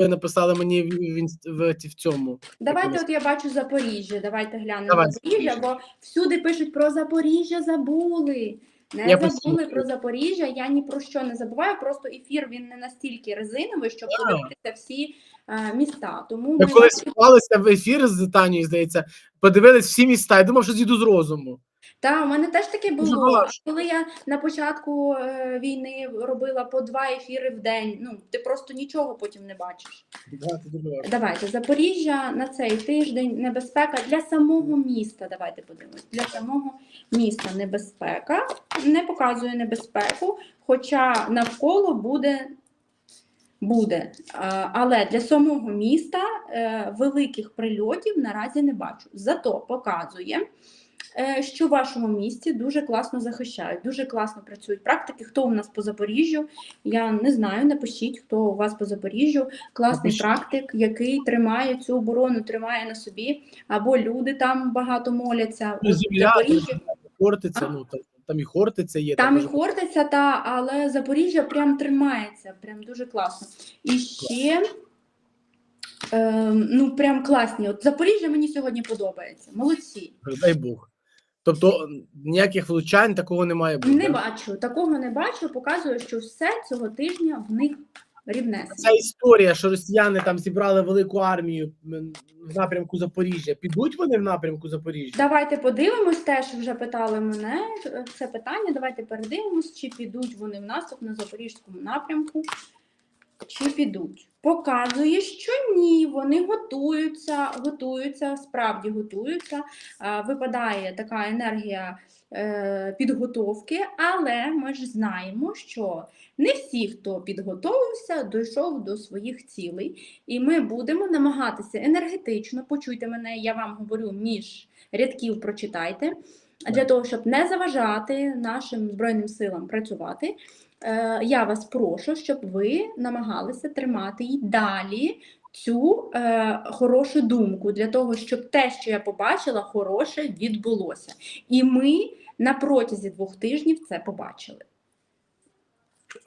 ви написали мені в, в, в, в цьому. Давайте, от я бачу Запоріжжя. Давайте глянемо Давай, Запоріжжя, бо всюди пишуть про Запоріжжя, забули. Не Я забули постійно про Запоріжжя. Я ні про що не забуваю. Просто ефір він не настільки резиновий, щоб подивитися всі е, міста. Тому Ми ми колись спілкувалися в ефір з Танією, здається, подивились всі міста. Я думав, що зійду з розуму. Та у мене теж таке було. важко. Коли я на початку е, війни робила по два ефіри в день. Ну ти просто нічого потім не бачиш. Да. Давайте Запоріжжя на цей тиждень небезпека для самого міста. Давайте подивимось. Для самого міста небезпека не показує небезпеку, хоча навколо буде. Буде, але для самого міста е, великих прильотів наразі не бачу. Зато показує, що в вашому місті дуже класно захищають, дуже класно працюють практики. Хто у нас по Запоріжжю? Я не знаю. Напишіть, хто у вас по Запоріжжю класний Напишіть. практик, який тримає цю оборону, тримає на собі, або люди там багато моляться. Ну, земля, Запоріжжі Хортиця, ну там, там і Хортиця є. там і дуже- Хортиця, та, але Запоріжжя прям тримається, прям дуже класно. І ще е, ну прям класні. От Запоріжжя мені сьогодні подобається. Молодці. Дай Бог. Тобто ніяких влучань такого не має бути. Не бачу, такого не бачу. Показує, що все цього тижня в них рівнесенько. Ця історія, що росіяни там зібрали велику армію в напрямку Запоріжжя. Підуть вони в напрямку Запоріжжя? Давайте подивимось, теж вже питали мене е, це питання. Давайте передивимось, чи підуть вони в наступ на запорізькому напрямку. Чи підуть? Показує, що ні, вони готуються, готуються, справді готуються. Випадає така енергія е, підготовки, але ми ж знаємо, що не всі, хто підготовився, дійшов до своїх цілей, і ми будемо намагатися енергетично, почуйте мене, я вам говорю між рядків, прочитайте, для того, щоб не заважати нашим збройним силам працювати. Е, я вас прошу, щоб ви намагалися тримати й далі цю е, хорошу думку для того, щоб те, що я побачила, хороше відбулося. І ми на протязі двох тижнів це побачили.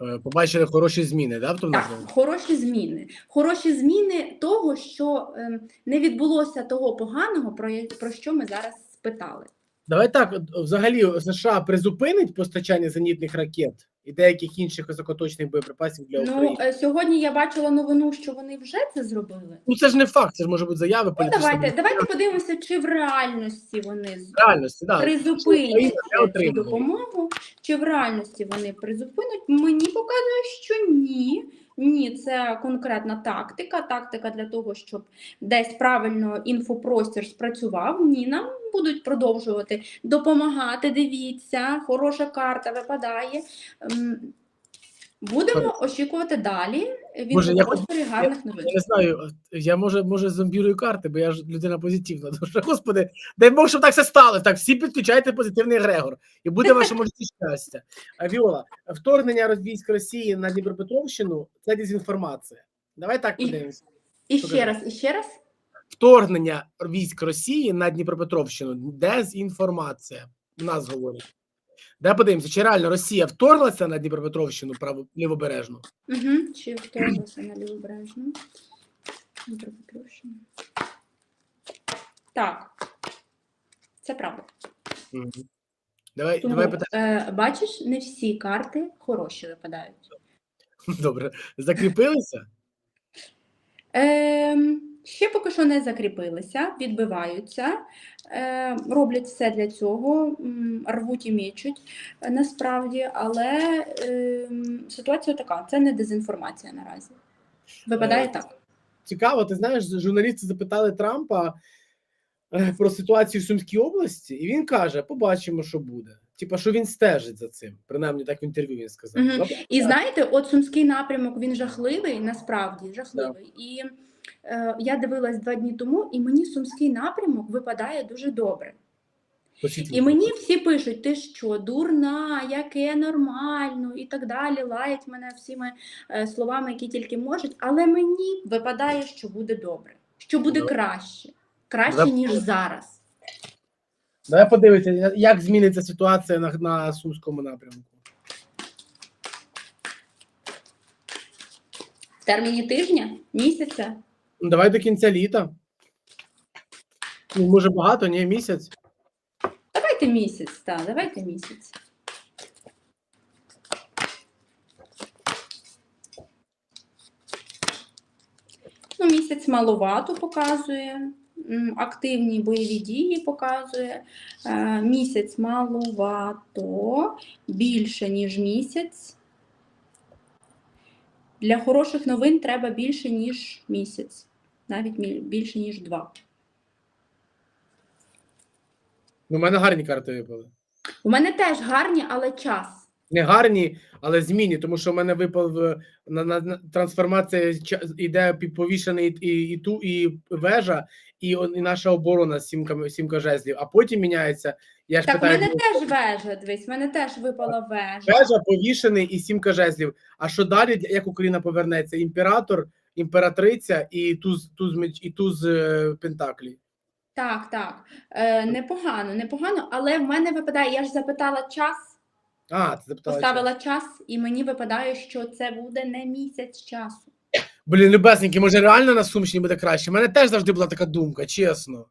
Е, Побачили хороші зміни, да, в тому Так, напрямку? хороші зміни. Хороші зміни того, що ем, не відбулося того поганого, про, про що ми зараз спитали. Давай так, взагалі США призупинить постачання зенітних ракет і деяких інших високоточних боєприпасів для Ну, України. е, сьогодні я бачила новину, що вони вже це зробили. Ну це ж не факт, це ж може бути заяви Ну, давайте, давайте подивимося, чи в реальності вони реальності, да. призупинять цю допомогу, чи в реальності вони призупинять. Мені показує, що ні. Ні, це конкретна тактика. Тактика для того, щоб десь правильно інфопростір спрацював. Ні, нам будуть продовжувати допомагати. Дивіться, хороша карта випадає. Ем, Будемо очікувати далі від Боже, я новин. Я не знаю, я може, може зомбірую карти, бо я ж людина позитивна. Дуже, господи, дай Бог, щоб так все сталося. Так, всі підключайте позитивний Грегор. І буде в вашому житті щастя. Віола, вторгнення військ Росії на Дніпропетровщину це дезінформація. Давай так І- подивимося. І Покажи. ще раз, і ще раз. Вторгнення військ Росії на Дніпропетровщину дезінформація. У нас говорять. Давай подивимося, чи реально Росія вторглася на Дніпропетровщину право лівобережну? Угу. Чи вторглася на лівобережну? Дніпропетровщина. Так. Це правда. Мгм. Давай, Тому, давай питання. е, бачиш, не всі карти хороші випадають. Добре. Закріпилися? Е, ще поки що не закріпилися, відбиваються, е, роблять все для цього, рвуть і мічуть е, насправді, але е, ситуація така: це не дезінформація наразі. Випадає Е, так. Цікаво, ти знаєш, журналісти запитали Трампа про ситуацію в Сумській області, і він каже: побачимо, що буде. Типа, що він стежить за цим. Принаймні, так в інтерв'ю він сказав. Добре? І знаєте, от сумський напрямок він жахливий, насправді жахливий. І е, я дивилась два дні тому, і мені сумський напрямок випадає дуже добре. І мені всі пишуть: ти що, дурна, яке нормально, і так далі. Лаять мене всіми е, словами, які тільки можуть. Але мені випадає, що буде добре, що буде краще, краще ніж зараз. Давай подивитися, як зміниться ситуація на, на Сумському напрямку. В терміні тижня, місяця. Ну, давай до кінця літа. Ну, може багато, ні, місяць. Давайте місяць, так, давайте місяць. Ну, місяць маловато показує. Активні бойові дії показує. Е, Місяць маловато, більше, ніж місяць. Для хороших новин треба більше, ніж місяць. Навіть більше, ніж два. Ну, у мене гарні карти випали. У мене теж гарні, але час. Не гарні, але змінні, тому що в мене випав е, на, на, на трансформація пі- повішений і, і ту, і вежа, і, і наша оборона з сімка, сімка жезлів. А потім міняється. Я ж Так, в питаю, мене теж вежа, дивись, в мене теж випала вежа. вежа повішений і сімка жезлів. А що далі, як Україна повернеться? Імператор, імператриця і туз, туз, меч- і туз е, пентаклі. Так, так. Е, непогано, непогано, але в мене випадає, я ж запитала час, А, ти запитала. поставила час, і мені випадає, що це буде не місяць часу. Блін, любесненький, може реально на Сумщині буде краще? У мене теж завжди була така думка, чесно.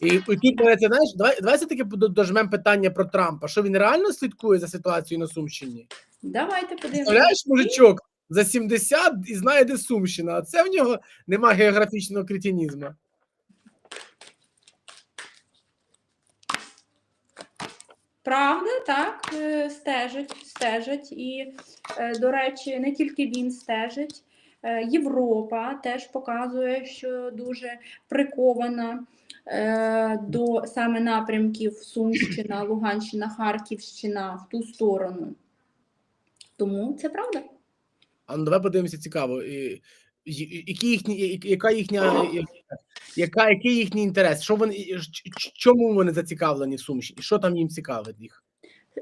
І, і тут мене це знаєш, давай, давай все-таки дожмемо питання про Трампа. Що він реально слідкує за ситуацією на Сумщині? Давайте подивимося. Представляєш, мужичок за 70 і знає, де Сумщина, а це в нього нема географічного кретинізму. Правда, так, е, стежить, стежить. І, е, до речі, не тільки він стежить. Е, Європа теж показує, що дуже прикована до саме напрямків Сумщина, Луганщина, Харківщина в ту сторону. Тому це правда. А ну давай подивимося цікаво. І, і- які їхні, яка їхня, яка, який їхній інтерес? Що вони, чому вони зацікавлені в Сумщині? Що там їм цікавить їх?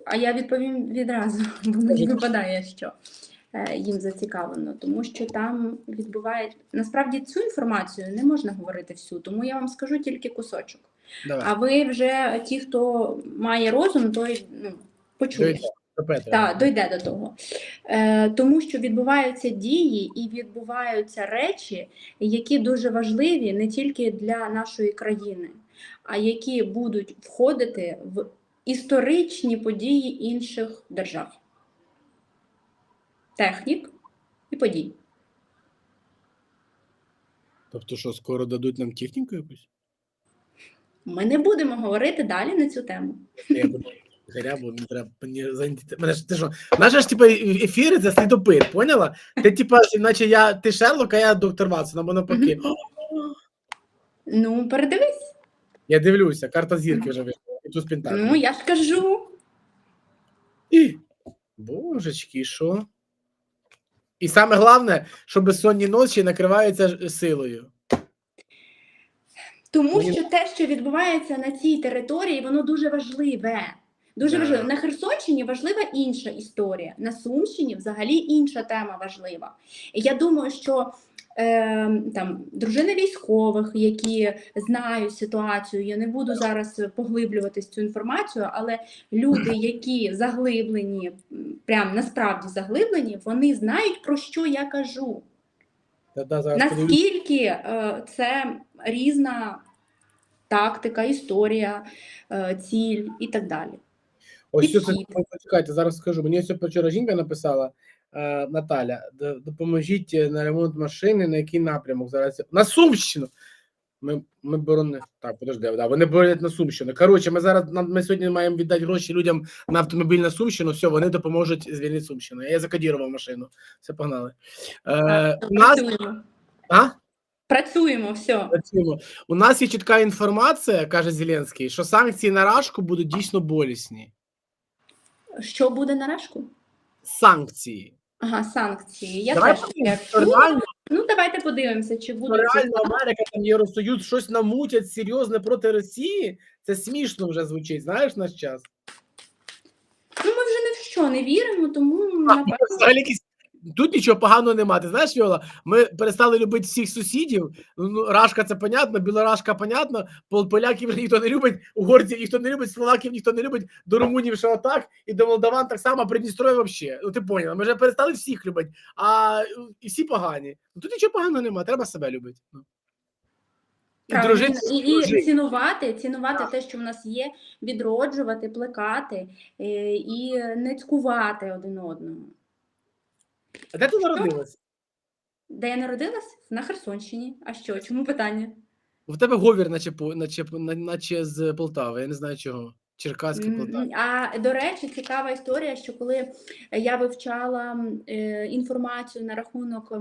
А я відповім відразу, бо мені випадає, що е, їм зацікавлено, тому що там відбуває насправді цю інформацію не можна говорити всю, тому я вам скажу тільки кусочок. Давай. А ви вже ті, хто має розум, той ну, почує. Так, дойде до того. Е, тому що відбуваються дії і відбуваються речі, які дуже важливі не тільки для нашої країни, а які будуть входити в історичні події інших держав. Технік і подій. Тобто, що скоро дадуть нам техніку якусь? Ми не будемо говорити далі на цю тему. Я буду горя, бо мені треба мені зайняти. Мене ж ти що? Наше ж типу ефіри це слідопит, поняла? Ти типа, наче я ти Шерлок, а я доктор Ватсон, або навпаки. Ну, передивись. Я дивлюся, карта зірки вже вийшла. І тут пентаклі. Ну, я ж кажу. І... Божечки, що? І саме головне, що безсонні ночі накриваються силою. Тому що те, що відбувається на цій території, воно дуже важливе. Дуже важливо. На Херсонщині важлива інша історія. На Сумщині взагалі інша тема важлива. Я думаю, що е, там дружини військових, які знають ситуацію, я не буду зараз поглиблюватись цю інформацію, але люди, які заглиблені, прям насправді заглиблені, вони знають про що я кажу. Наскільки е, це різна тактика, історія, е, ціль і так далі. Ось що це почекайте, зараз скажу. Мені ось вчора жінка написала е, Наталя, допоможіть е, на ремонт машини, на який напрямок зараз. На Сумщину. Ми, ми боронимо. Так, подожди, да, вони боронять на Сумщину. Коротше, ми зараз нам- ми сьогодні маємо віддати гроші людям на автомобіль на Сумщину. Все, вони допоможуть звільнити Сумщину. Я закодірував машину. Все погнали. Е, у нас а? Працюємо, все. Працюємо. У нас є чітка інформація, каже Зеленський, що санкції на Рашку будуть дійсно болісні. Що буде на решку? Санкції. Ага, санкції. Я Давай теж подивимось, що реально, Ну, давайте подивимося, чи що будуть ці реально Америка там Євросоюз щось намутять серйозне проти Росії. Це смішно вже звучить. Знаєш наш час? Ну, ми вже ні в що не віримо, тому напевно. Взагалі якісь Тут нічого поганого немає. Ти знаєш, Віола, ми перестали любити всіх сусідів. Ну, Рашка це понятно, білорашка понятно, пол- поляків ніхто не любить, угорців ніхто не любить, словаків ніхто не любить, до румунів ще отак, і до молдаван так само, а Придністров'я взагалі. Ну ти поняла, ми вже перестали всіх любити, а і всі погані. Ну тут нічого поганого немає, треба себе любити. Ну. І дружити. і, і цінувати, цінувати Так. те, що в нас є, відроджувати, плекати е, і не цькувати один одного. А де ти народилась? Де я народилась? На Херсонщині. А що? Чому питання? В тебе говір, наче, наче, наче з Полтави, я не знаю чого. Черкаський Полтава. А до речі, цікава історія, що коли я вивчала е, інформацію на рахунок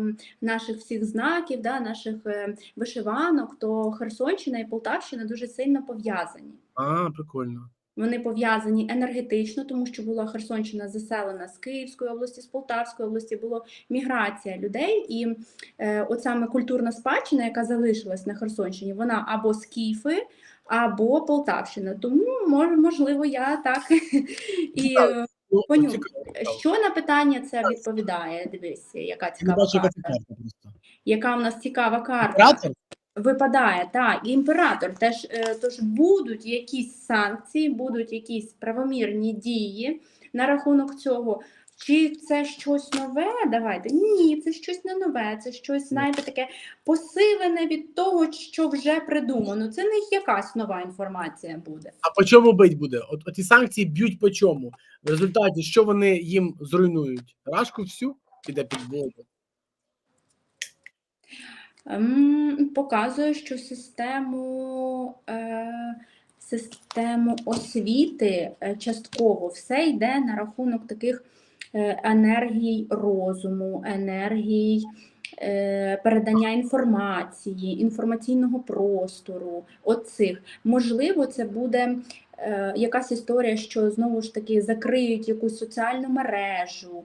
наших всіх знаків, да, наших е, вишиванок, то Херсонщина і Полтавщина дуже сильно пов'язані. А, прикольно. Вони пов'язані енергетично, тому що була Херсонщина заселена з Київської області, з Полтавської області, була міграція людей, і е, от саме культурна спадщина, яка залишилась на Херсонщині, вона або скіфи, або Полтавщина. Тому мож, можливо, я так і е, Ну, Понюх. цікаво, цікаво. що на питання це відповідає? Дивись, яка цікава карта. Яка в нас цікава карта? Випадає так, і імператор. Теж е, тож будуть якісь санкції, будуть якісь правомірні дії на рахунок цього. Чи це щось нове? Давайте ні, це щось не нове. Це щось, знаєте, таке посилене від того, що вже придумано. Це не якась нова інформація буде. А по чому бить буде? От ті санкції б'ють по чому? В результаті, що вони їм зруйнують? Рашку всю піде під воду. Ем, Показує, що систему, е, систему освіти е, частково все йде на рахунок таких е, енергій розуму, енергій передання інформації, інформаційного простору. Оцих. Можливо, це буде якась історія, що знову ж таки закриють якусь соціальну мережу,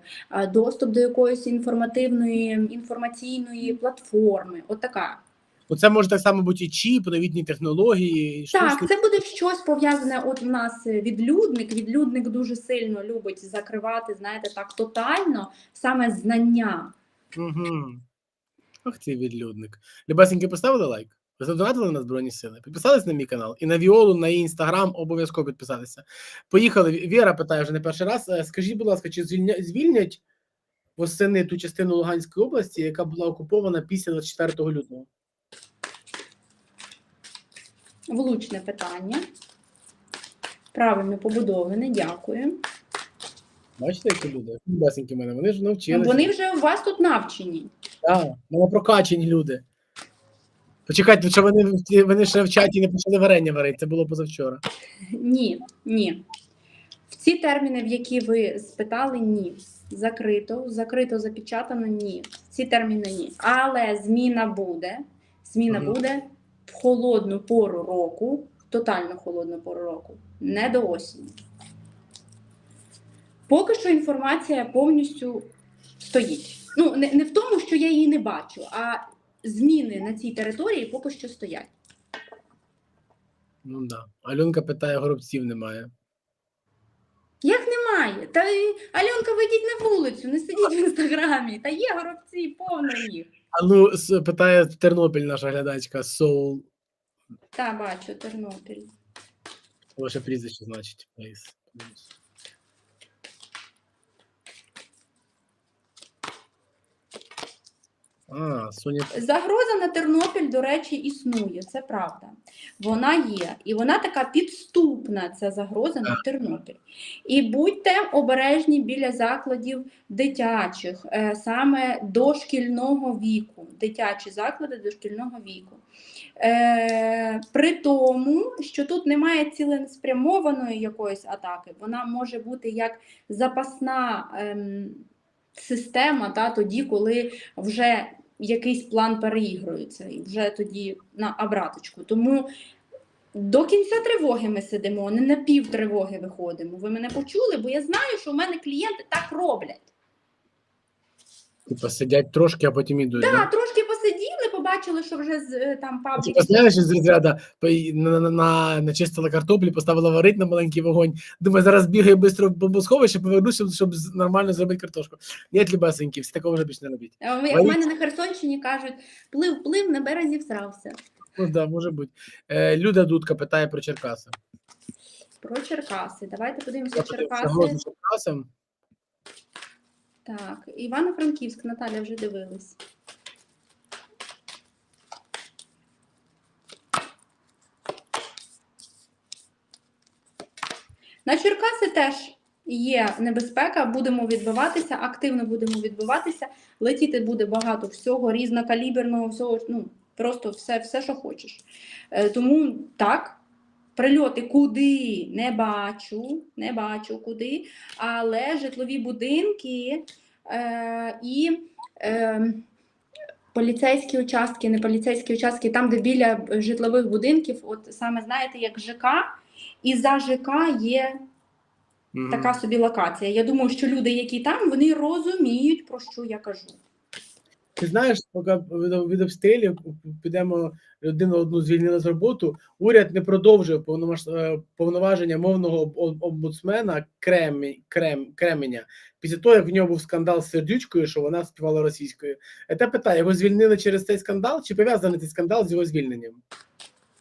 доступ до якоїсь інформативної інформаційної платформи. Отака. Оце може так само бути і чіп, новітні технології. щось Так, це буде щось пов'язане. От у нас е, відлюдник. Відлюдник дуже сильно любить закривати, знаєте, так тотально саме знання. Угу. Ах ти відлюдник. Любесеньки поставили лайк? Ви задонатили на Збройні Сили? Підписались на мій канал і на Віолу, на її інстаграм обов'язково підписатися. Поїхали. Віра питає вже не перший раз. Е, Скажіть, будь ласка, чи звільнять восени ту частину Луганської області, яка була окупована після 24 лютого? Влучне питання. Правильно побудоване, дякую. Бачите, які люди? Любесенькі мене, вони ж навчилися. Вони вже у вас тут навчені. Так, новопрокачені люди. Почекайте, що вони, вони ще в чаті не почали варення варити, це було позавчора. Ні, ні. В ці терміни, в які ви спитали, ні. Закрито, закрито, запечатано, ні. В ці терміни ні. Але зміна буде. Зміна Мгм. буде в холодну пору року, тотально холодну пору року, не до осені. Поки що інформація повністю стоїть. Ну, не, не в тому, що я її не бачу, а зміни на цій території поки що стоять. Ну да. Альонка питає, горобців немає. Як немає? Та Альонка, вийдіть на вулицю, не сидіть в інстаграмі. Та є горобці, повно їх. А ну, питає Тернопіль наша глядачка Соул. Та бачу, Тернопіль. Ваше прізвище, значить. А, Соня. Загроза на Тернопіль, до речі, існує, це правда. Вона є. І вона така підступна, ця загроза на Тернопіль. І будьте обережні біля закладів дитячих, е, саме дошкільного віку. Дитячі заклади дошкільного віку. Е, при тому, що тут немає ціленспрямованої якоїсь атаки, вона може бути як запасна ем, система, та, тоді, коли вже якийсь план переігрується, і вже тоді на обраточку. Тому до кінця тривоги ми сидимо, не на пів тривоги виходимо. Ви мене почули, бо я знаю, що в мене клієнти так роблять. Типа сидять трошки, а потім ідуть. Так, да? трошки побачили, що вже з е, там паблік. Знаєш, з розряду на, на, на, начистила картоплі, поставила варить на маленький вогонь. Думаю, зараз бігаю швидко в бомбосховище, повернуся, щоб нормально зробити картошку. Ні, любесенькі, всі такого вже більше не робіть. Е, У мене на Херсонщині кажуть, плив, плив, на березі всрався. Ну да, може бути. Е, Люда Дудка питає про Черкаси. Про Черкаси. Давайте подивимося Черкаси. грозно Черкасам. Так, Івано-Франківськ, Наталя вже дивилась. На Черкаси теж є небезпека, будемо відбиватися, активно будемо відбиватися. Летіти буде багато всього, різнокаліберного, всього, ну, просто все, все, що хочеш. Е, Тому так, прильоти куди не бачу, не бачу куди, але житлові будинки е, і е, поліцейські участки, не поліцейські участки, там, де біля житлових будинків, от саме знаєте, як ЖК, і за ЖК є Мгм. така собі локація. Я думаю, що люди, які там, вони розуміють, про що я кажу. Ти знаєш, поки від, від обстрілів підемо людину одну звільнили з роботу. Уряд не продовжує повномаш... е, повноваження мовного омбудсмена Кремі... Крем... Кременя після того, як в нього був скандал з сердючкою, що вона співала російською. Я те питаю, його звільнили через цей скандал чи пов'язаний цей скандал з його звільненням?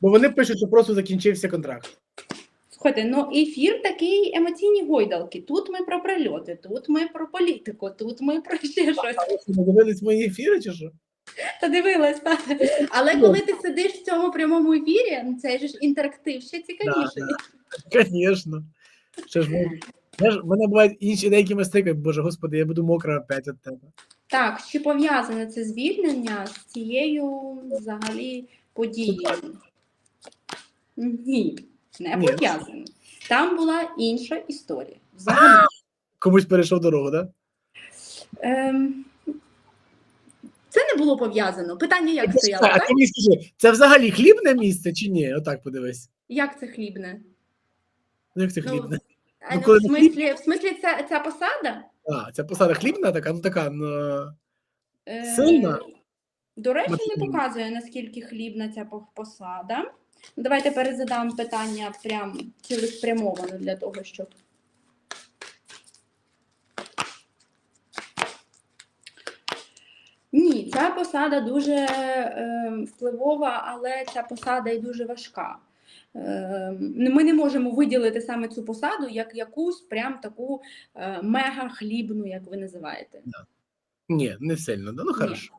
Бо вони пишуть, що просто закінчився контракт. Слухайте, ну ефір такий емоційні гойдалки. Тут ми про прильоти, тут ми про політику, тут ми про ще щось. Ви дивились мої ефіри, чи що? Та дивилась, та. Але коли ти сидиш в цьому прямому ефірі, ну, це ж інтерактив ще цікавіше. Звісно. Що ж ми. Знаєш, в мене бувають інші деякі мистики, боже господи, я буду мокра опять від тебе. Так, чи пов'язане це звільнення з цією взагалі подією? Ні, не Ні. пов'язане. Там була інша історія. Взагалі. Комусь перейшов дорогу, так? Да? Ем, це не було пов'язано. Питання як стояло, А так? ти мені скажи, це взагалі хлібне місце чи ні? Отак подивись. Як це хлібне? Ну, як це Ну, хлібне? Ну, ну, коли в смислі, в смислі ця, ця посада? А, ця посада хлібна така, ну така, ну. Е, Сильна? До речі, не Матеріальна. показує, наскільки хлібна ця по- посада. Давайте перезадам питання прям цілеспрямовано для того, щоб. Ні, ця посада дуже е, впливова, але ця посада і дуже важка. Е, ми не можемо виділити саме цю посаду як якусь прям таку е, мега хлібну, як ви називаєте. Ні, не сильно. да? Ну хорошо.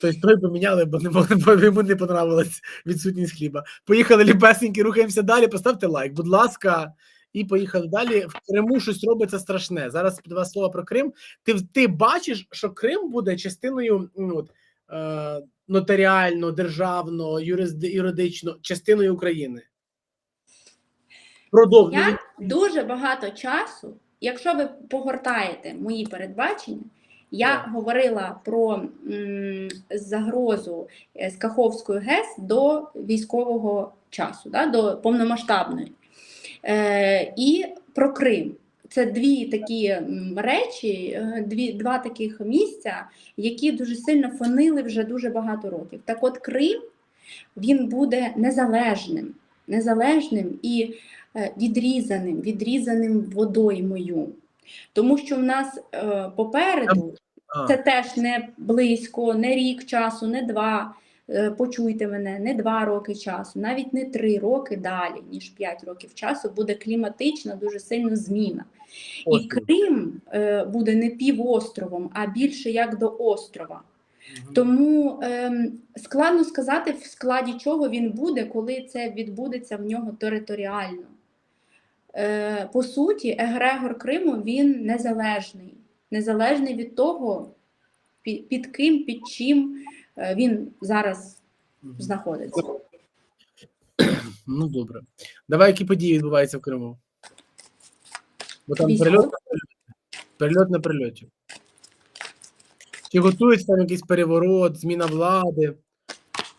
Тобто той поміняли, бо не бо йому не понравилась відсутність хліба. Поїхали ліпесеньки, рухаємося далі. Поставте лайк, будь ласка, і поїхали далі. В Криму щось робиться страшне. Зараз два слова про Крим. Ти, ти бачиш, що Крим буде частиною ну, е, нотаріально, державно, юридично, частиною України. Продовжуй. Я дуже багато часу, якщо ви погортаєте мої передбачення, я говорила про м, загрозу е, з Каховської ГЕС до військового часу, да, до повномасштабної. Е, і про Крим. Це дві такі речі, е, дві, два таких місця, які дуже сильно фонили вже дуже багато років. Так от Крим він буде незалежним, незалежним і е, відрізаним, відрізаним водоймою. Тому що в нас е, попереду А, це теж не близько, не рік часу, не два. е, Почуйте мене, не два роки часу, навіть не три роки далі, ніж п'ять років часу, буде кліматична дуже сильна зміна. І. Крим е, буде не півостровом, а більше як до острова. Мгм. Тому ем, складно сказати, в складі чого він буде, коли це відбудеться в нього територіально. Е, по суті, Егрегор Криму він незалежний. Незалежний від того, під, ким, під чим е, він зараз знаходиться. Ну добре. Давай, які події відбуваються в Криму? Бо там прильот, на прильоті. прильот на прильоті. Чи готується там якийсь переворот, зміна влади,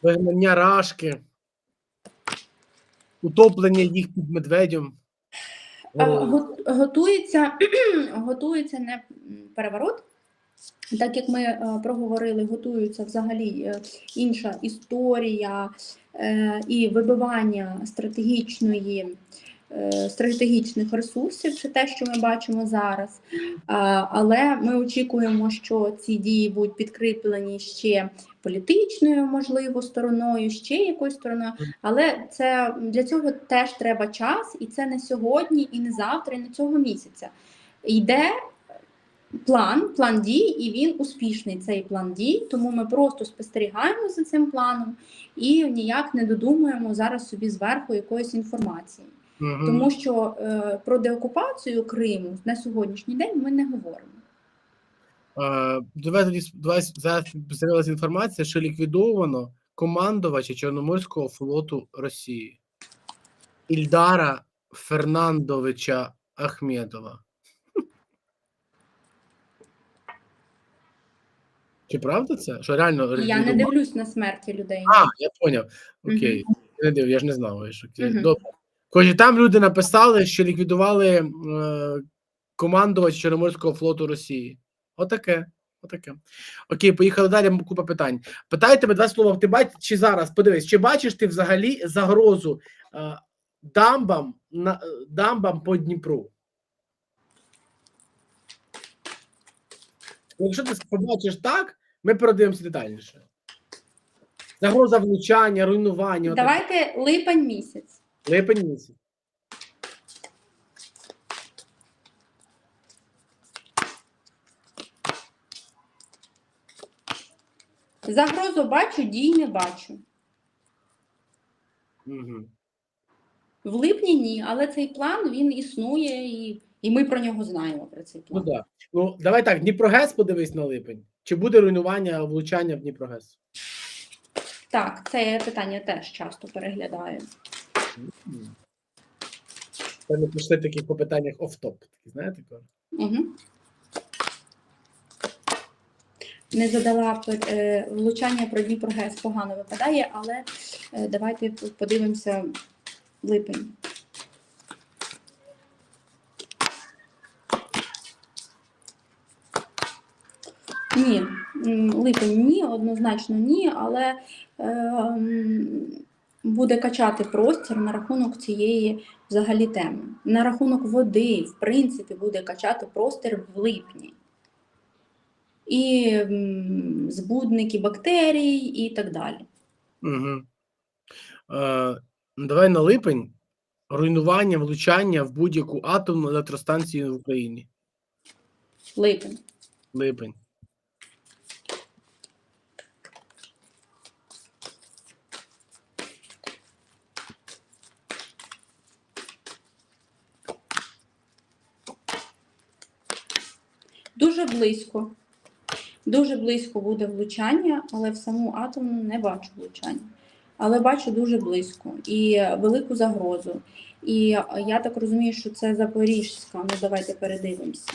вигнання рашки, утоплення їх під медведем? Го- Готується, готується не переворот, Так як ми е, проговорили, готується взагалі е, інша історія е, і вибивання стратегічної, е, стратегічних ресурсів, це те, що ми бачимо зараз. Але ми очікуємо, що ці дії будуть підкріплені ще політичною, можливо, стороною, ще якоюсь стороною. Але це для цього теж треба час, і це не сьогодні, і не завтра, і не цього місяця. Йде план, план дій, і він успішний цей план дій. Тому ми просто спостерігаємо за цим планом і ніяк не додумуємо зараз собі зверху якоїсь інформації. Мгм. Тому що е, про деокупацію Криму на сьогоднішній день ми не говоримо. Е, Давай тоді давай зараз з'явилася інформація, що ліквідовано командувача Чорноморського флоту Росії Ільдара Фернандовича Ахмедова. Чи правда це? Що реально Я не дивлюсь на смерті людей. А, я поняв. Окей. Я не див, я ж не знав. що- Мгм. Добре. Кожі там люди написали, що ліквідували е, командувач Чорноморського флоту Росії. Отаке. Отаке. Окей, поїхали далі. Купа питань. Питаю тебе два слова. Ти бачиш, чи зараз подивись, чи бачиш ти взагалі загрозу е, дамбам на е, дамбам по Дніпру? Якщо ти побачиш так, ми передивимося детальніше. Загроза влучання, руйнування. Давайте липень місяць. Липень місяць. Загрозу бачу, дій не бачу. Угу. В липні ні, але цей план він існує, і, і ми про нього знаємо. Про цей Ну план. так. Ну, давай так, Дніпрогес подивись на липень. Чи буде руйнування влучання в Дніпрогес? Так, це питання теж часто переглядаю. Це ми пішли такі по питаннях оф-топ. Знаєте, коли? Угу. Не задала е, влучання про Дніпрогес погано випадає, але е, давайте подивимося липень. Ні, липень ні, однозначно ні, але е, буде качати простір на рахунок цієї взагалі теми. На рахунок води, в принципі, буде качати простір в липні. І збудники бактерій, і так далі. Угу. Е, давай на липень руйнування, влучання в будь-яку атомну електростанцію в Україні. Липень. Липень. Дуже близько. Дуже близько буде влучання, але в саму атомну не бачу влучання. Але бачу дуже близько і велику загрозу. І я так розумію, що це Запорізька. Ну, давайте передивимося.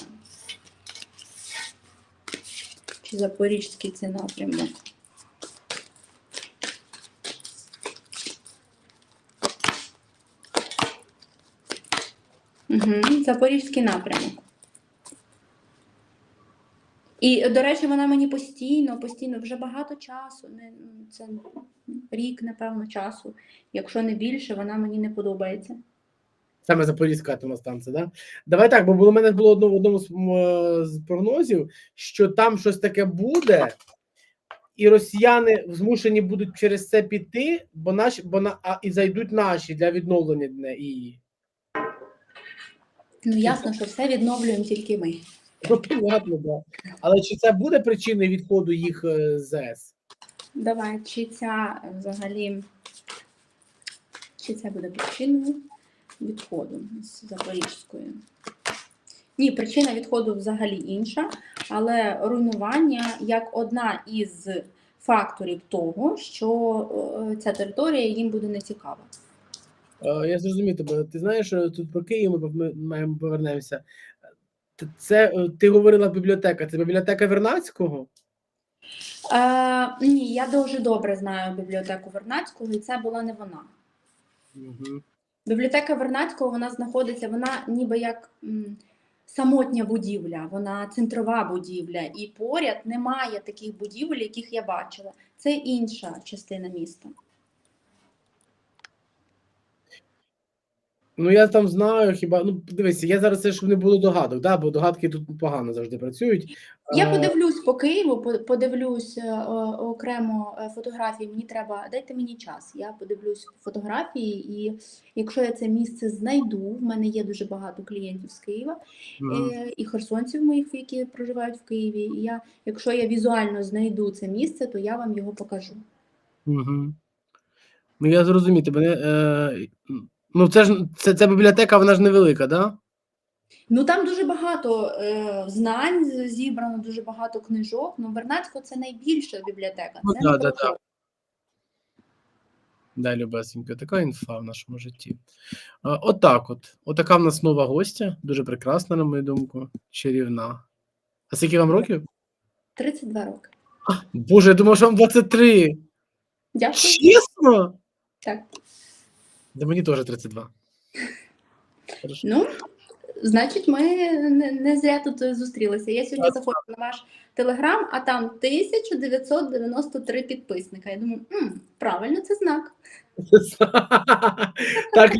Чи Запорізький це напрямок? Угу, Запорізький напрямок. І, до речі, вона мені постійно, постійно, вже багато часу, не, це рік, напевно, часу. Якщо не більше, вона мені не подобається. Саме Запорізька атомна станція, да? Давай так, бо було, у мене було одно, в одному з, е, з прогнозів, що там щось таке буде, і росіяни змушені будуть через це піти, бо наші, бо на, а, і зайдуть наші для відновлення її. Ну, ясно, що все відновлюємо тільки ми. Ну, понятно, да. Але чи це буде причиною відходу їх е, з ЗС? Давай, чи ця е, взагалі, чи це буде причиною відходу з Запорізької? Ні, причина відходу взагалі інша, але руйнування як одна із факторів того, що е, ця територія їм буде нецікава. Е, Я зрозумів тебе. Ти знаєш, е, тут про Київ ми, ми маємо повернемося. Це е, ти говорила бібліотека. Це бібліотека Вернацького? Е, ні, я дуже добре знаю бібліотеку Вернацького, і це була не вона. Угу. Бібліотека Вернацького вона знаходиться, вона ніби як м, самотня будівля, вона центрова будівля, і поряд немає таких будівель, яких я бачила. Це інша частина міста. Ну я там знаю, хіба ну дивися, я зараз це щоб не було догадок, да, бо догадки тут погано завжди працюють. Я Е, подивлюсь по Києву, подивлюсь е, окремо е, фотографії. Мені треба дайте мені час. Я подивлюсь фотографії, і якщо я це місце знайду, в мене є дуже багато клієнтів з Києва е, і херсонців моїх, які проживають в Києві. І я, якщо я візуально знайду це місце, то я вам його покажу. Угу. Ну я зрозумів тебе. не, Е, ну це ж це, ця бібліотека, вона ж невелика, да? Ну там дуже багато е, знань зібрано, дуже багато книжок. Ну, Вернадську це найбільша бібліотека. Ну, Це да, да, да. Да, любесенька, така інфа в нашому житті. Е, Отак от. Отака в нас нова гостя, дуже прекрасна, на мою думку, чарівна. А скільки вам років? 32 роки. Боже, я думав, що вам 23. Дякую. Чесно? Так. Да мені теж 32. Хорошо. Ну, значить, ми не, не зря тут зустрілися. Я сьогодні заходжу на ваш телеграм, а там 1993 підписника. Я думаю, «М, правильно, це знак. Так,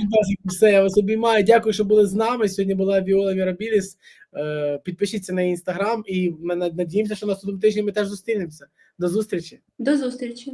все, я вас обіймаю. Дякую, що були з нами. Сьогодні була Віола Мірабіліс. Е, Підпишіться на інстаграм і ми над- надіємося, що наступного тижня ми теж зустрінемося. До зустрічі. До зустрічі.